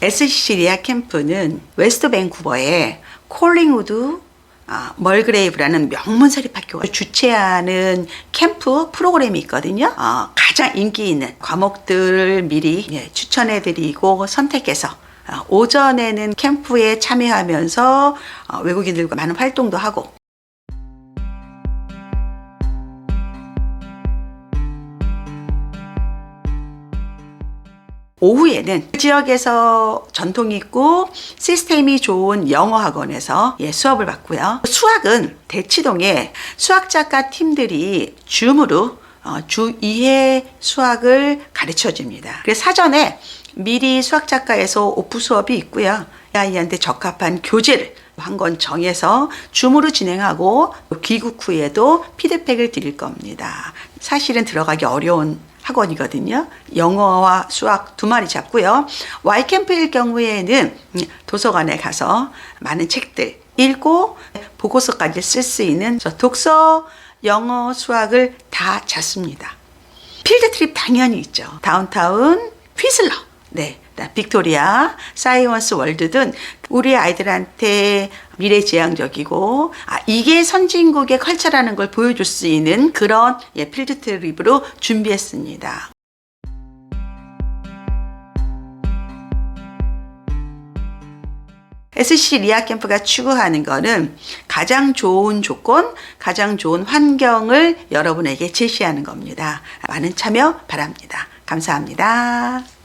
SCC 리아 캠프는 웨스트 밴쿠버의 콜링우드 아, 멀그레이브라는 명문 사립학교가 주최하는 캠프 프로그램이 있거든요. 어, 가장 인기 있는 과목들을 미리 예, 추천해드리고 선택해서 어, 오전에는 캠프에 참여하면서 어, 외국인들과 많은 활동도 하고 오후에는 그 지역에서 전통 있고 시스템이 좋은 영어 학원에서 예, 수업을 받고요. 수학은 대치동에 수학작가 팀들이 줌으로 어, 주 2회 수학을 가르쳐 줍니다. 그래서 사전에 미리 수학작가에서 오프 수업이 있고요. 아이한테 적합한 교재를 한 권 정해서 줌으로 진행하고 귀국 후에도 피드백을 드릴 겁니다. 사실은 들어가기 어려운 학원이거든요. 영어와 수학 두 마리 잡고요. Y캠프일 경우에는 도서관에 가서 많은 책들 읽고 보고서까지 쓸 수 있는 저 독서, 영어, 수학을 다 잡습니다. 필드 트립 당연히 있죠. 다운타운, 휘슬러, 네, 빅토리아, 사이언스 월드 등 우리 아이들한테 미래지향적이고 아, 이게 선진국의 컬처라는 걸 보여줄 수 있는 그런 예, 필드 트립으로 준비했습니다. SC 리아 캠프가 추구하는 거는 가장 좋은 조건, 가장 좋은 환경을 여러분에게 제시하는 겁니다. 많은 참여 바랍니다. 감사합니다.